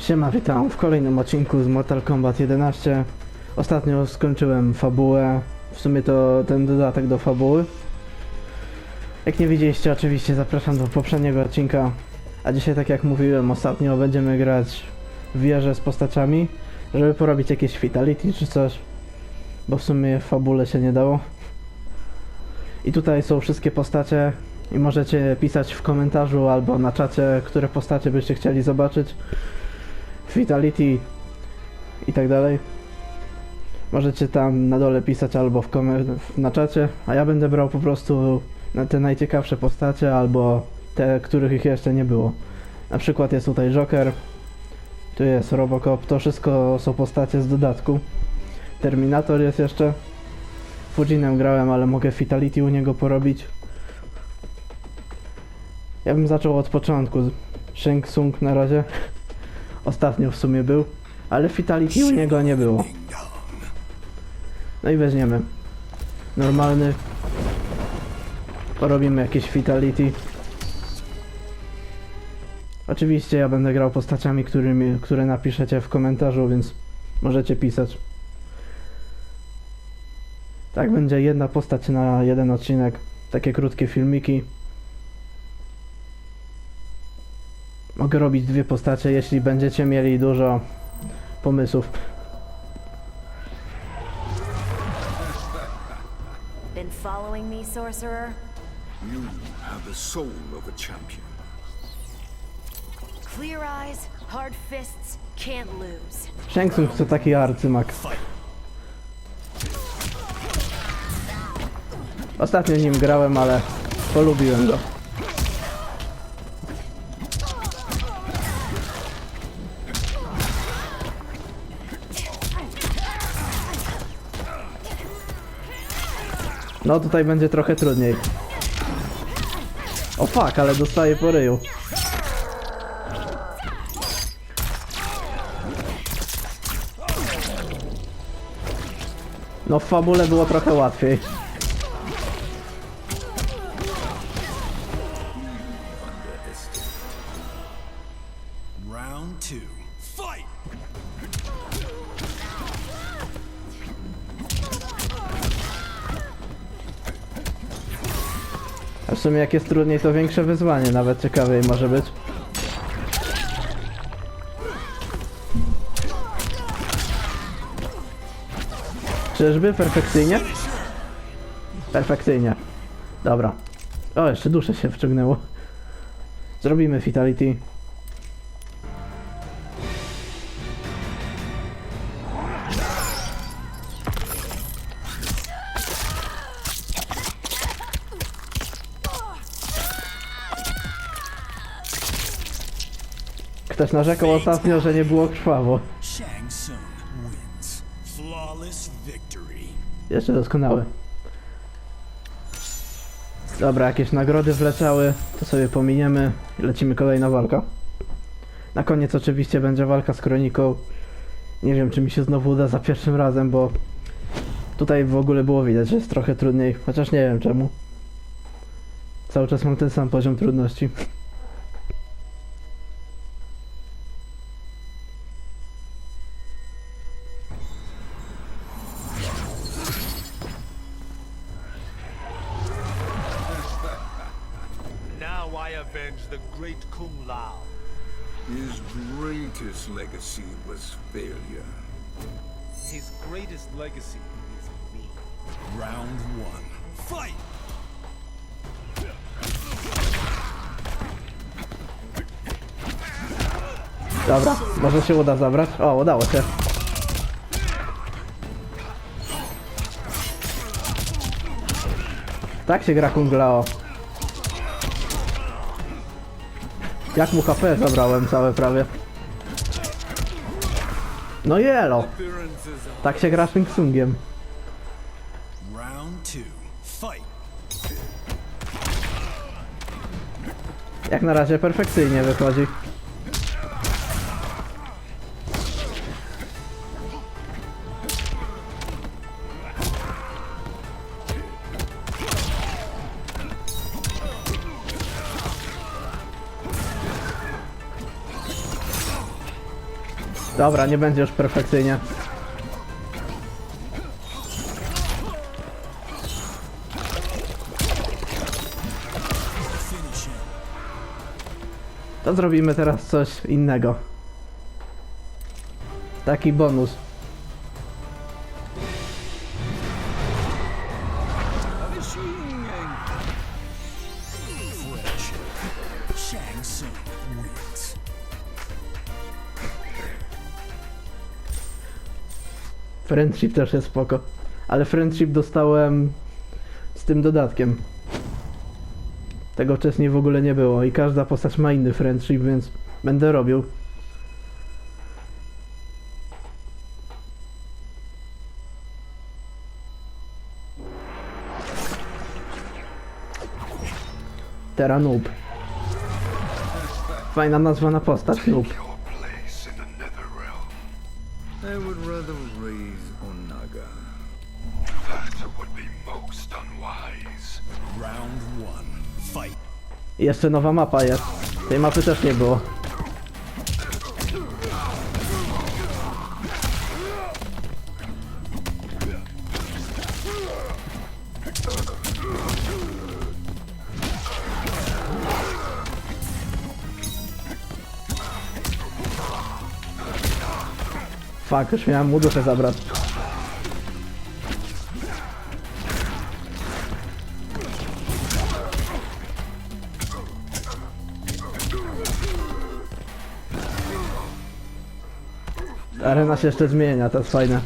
Siema, witam w kolejnym odcinku z Mortal Kombat 11. Ostatnio skończyłem fabułę, w sumie to ten dodatek do fabuły. Jak nie widzieliście, oczywiście zapraszam do poprzedniego odcinka. A dzisiaj, tak jak mówiłem ostatnio, będziemy grać w wieżę z postaciami, żeby porobić jakieś fatality czy coś. Bo w sumie w fabule się nie dało. I tutaj są wszystkie postacie i możecie pisać w komentarzu albo na czacie, które postacie byście chcieli zobaczyć. Fatality i tak dalej. Możecie tam na dole pisać albo w na czacie, a ja będę brał po prostu te najciekawsze postacie albo te, których ich jeszcze nie było. Na przykład jest tutaj Joker, tu jest Robocop, to wszystko są postacie z dodatku. Terminator jest jeszcze. Fujinem grałem, ale mogę Fatality u niego porobić. Ja bym zaczął od początku. Shang Tsung na razie. Ostatnio w sumie był, ale Fatality u niego nie było. No i weźmiemy. Normalny. Porobimy jakieś Fatality. Oczywiście ja będę grał postaciami, którymi, które napiszecie w komentarzu, więc możecie pisać. Tak, będzie jedna postać na jeden odcinek. Takie krótkie filmiki. Mogę robić dwie postacie, jeśli będziecie mieli dużo pomysłów. Been following me, sorcerer? You have the soul of a champion. Clear eyes, hard fists, can't lose. Shang Tsung to taki arcymak. Ostatnio nim grałem, ale polubiłem go. No tutaj będzie trochę trudniej. O fuck, ale dostaję po ryju. No w fabule było trochę łatwiej. Round two. Fight! Sumie jak jest trudniej, to większe wyzwanie, nawet ciekawiej może być. Czyżby? Perfekcyjnie? Perfekcyjnie. Dobra. O, jeszcze duszę się wciągnęło. Zrobimy Fatality. Ktoś narzekał ostatnio, że nie było krwawo. Shang Tsung wins. Flawless victory. Jeszcze doskonały. Dobra, jakieś nagrody wleciały, to sobie pominiemy i lecimy kolejna walka. Na koniec oczywiście będzie walka z Kroniką. Nie wiem, czy mi się znowu uda za pierwszym razem, bo tutaj w ogóle było widać, że jest trochę trudniej, chociaż nie wiem czemu. Cały czas mam ten sam poziom trudności. Now I avenge the great Kung Lao. His greatest legacy was failure. His greatest legacy is me. Round one. Fight! Dobra, może się uda zabrać. O, udało się. Tak się gra Kung Lao. Jak mu HP zabrałem całe prawie. No jelo. Tak się gra Shang Tsungiem. Jak na razie perfekcyjnie wychodzi. Dobra, nie będzie już perfekcyjnie. To zrobimy teraz coś innego. Taki bonus. Friendship też jest spoko. Ale friendship dostałem z tym dodatkiem. Tego wcześniej w ogóle nie było i każda postać ma inny friendship, więc będę robił. Terra Noob. Fajna nazwa na postać, Noob. I Jeszcze nowa mapa jest. Tej mapy też nie było. Fuck, już miałem mu duszę zabrać. Arena się jeszcze zmienia, to jest fajne.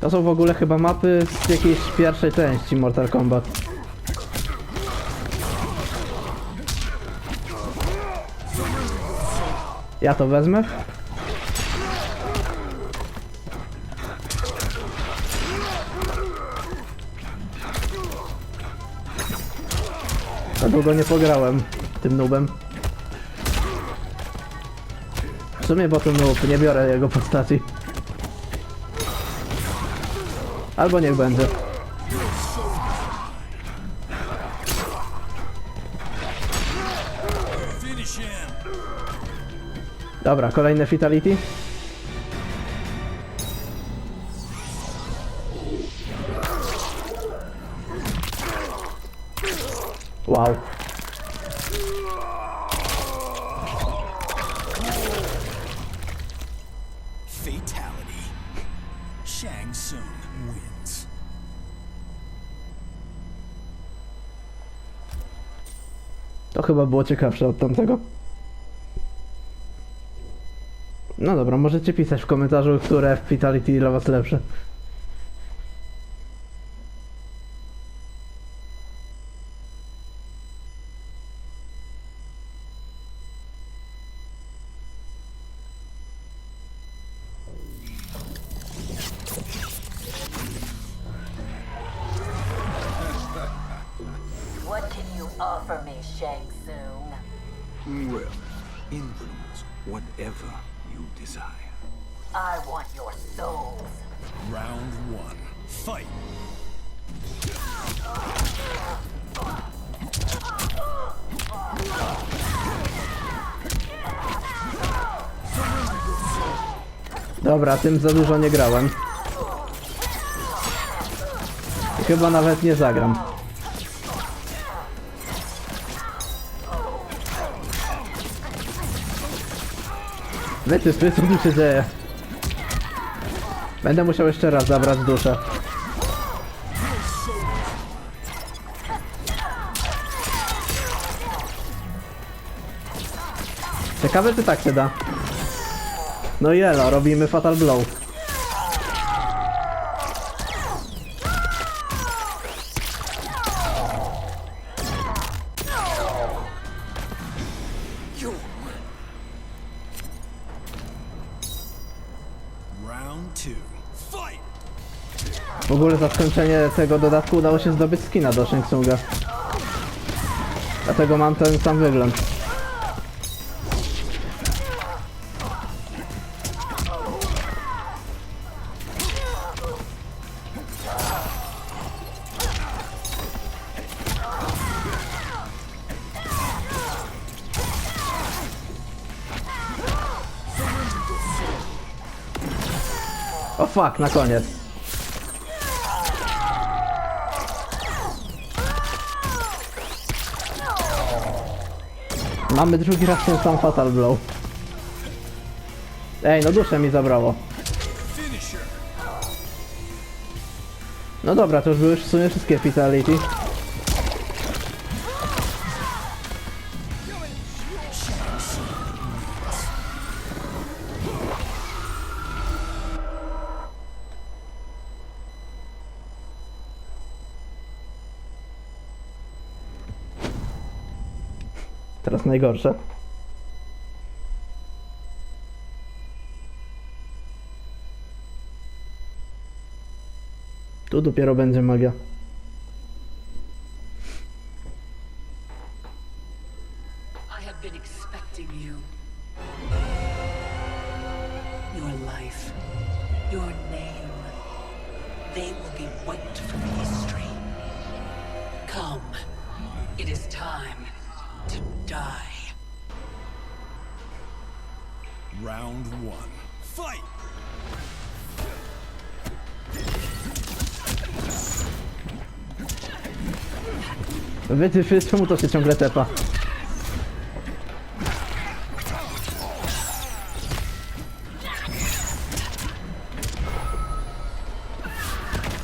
To są w ogóle chyba mapy z jakiejś pierwszej części Mortal Kombat. Ja to wezmę. Za długo nie pograłem tym nubem. W sumie bo to noob, nie biorę jego postaci. Albo niech będzie. Dobra, kolejne Fatality. Tsung wins. To chyba było ciekawsze od tamtego. No dobra, możecie pisać w komentarzu, które Fatality dla was lepsze. Shang Tsung? Well, influence whatever you desire. I want your souls. Round one. Fight. Dobra, tym za dużo nie grałem. Chyba nawet nie zagram. Wytyspy, co tu się dzieje? Będę musiał jeszcze raz zabrać duszę. Ciekawe, czy tak się da. No i elo, robimy Fatal Blow. ogóle za skończenie tego dodatku udało się zdobyć skina do Shang Tsunga. Dlatego mam ten sam wygląd. O oh fuck, na koniec. Mamy drugi raz ten sam Fatal Blow. Ej, no duszę mi zabrało. No dobra, to już były w sumie wszystkie Fatality. Teraz najgorsze. Tu dopiero będzie magia. Round one. Fight! Wytyfy, czemu to się ciągle tepa?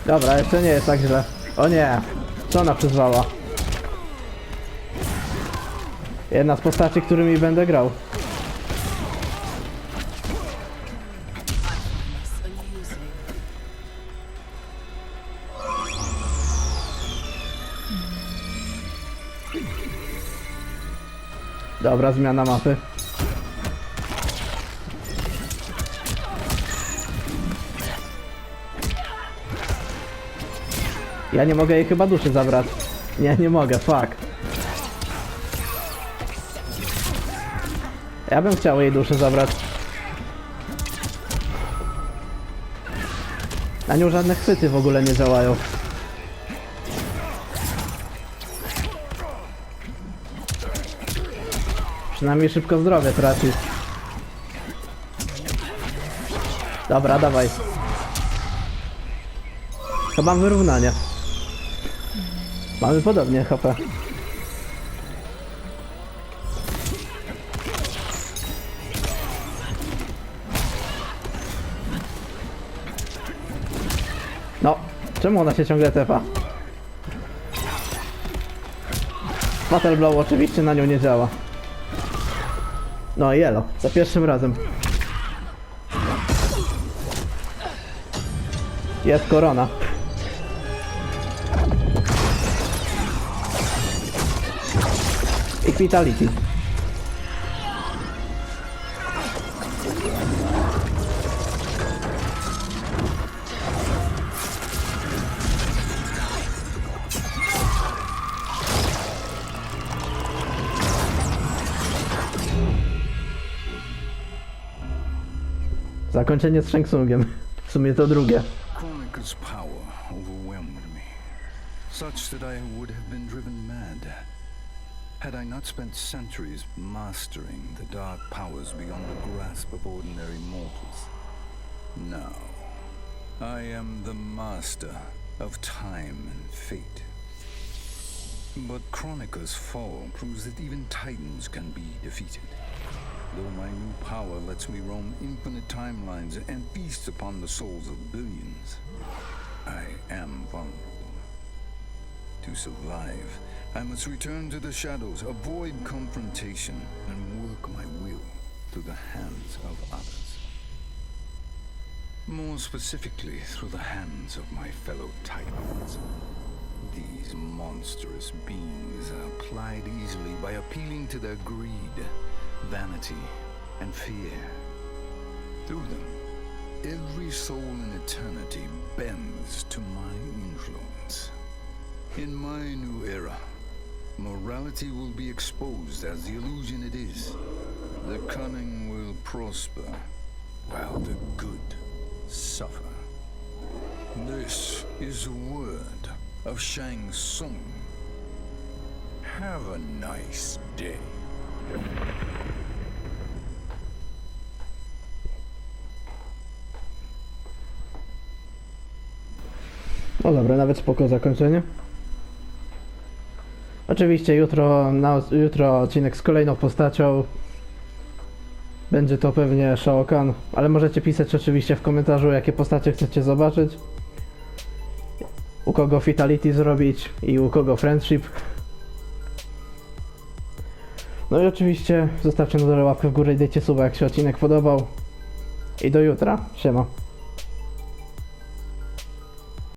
Dobra, jeszcze nie jest tak źle. O nie, co ona przyzwała? Jedna z postaci, którymi będę grał. Dobra, zmiana mapy. Ja nie mogę jej chyba duszy zabrać. Nie, nie mogę, fuck. Ja bym chciał jej duszę zabrać. Na nią żadne chwyty w ogóle nie działają. Przynajmniej szybko zdrowie traci. Dobra, dawaj. Chyba mam wyrównanie. Mamy podobnie HP. No, czemu ona się ciągle tepa? Battle Blow oczywiście na nią nie działa. No, jelo, za pierwszym razem. Jest korona. I Vitality. Zakończenie z Shang Tsungiem. W sumie to drugie. Such that I would have been driven mad had I not spent centuries mastering the dark powers beyond the grasp of ordinary mortals. Now, I am the master of time and fate. But Chronica's fall proves that even titans can be defeated. Though my new power lets me roam infinite timelines and feast upon the souls of billions, I am vulnerable. To survive, I must return to the shadows, avoid confrontation, and work my will through the hands of others. More specifically, through the hands of my fellow titans. These monstrous beings are plied easily by appealing to their greed, vanity, and fear. Through them, every soul in eternity bends to my influence. In my new era, morality will be exposed as the illusion it is. The cunning will prosper, while the good suffer. This is the word of Shang Tsung. Have a nice day. Dobra, nawet spoko zakończenie. Oczywiście jutro, na, jutro odcinek z kolejną postacią. Będzie to pewnie Shao Kahn, ale możecie pisać oczywiście w komentarzu, jakie postacie chcecie zobaczyć. U kogo Fatality zrobić i u kogo Friendship. No i oczywiście zostawcie na dole łapkę w górę i dajcie suba, jak się odcinek podobał. I do jutra. Siema.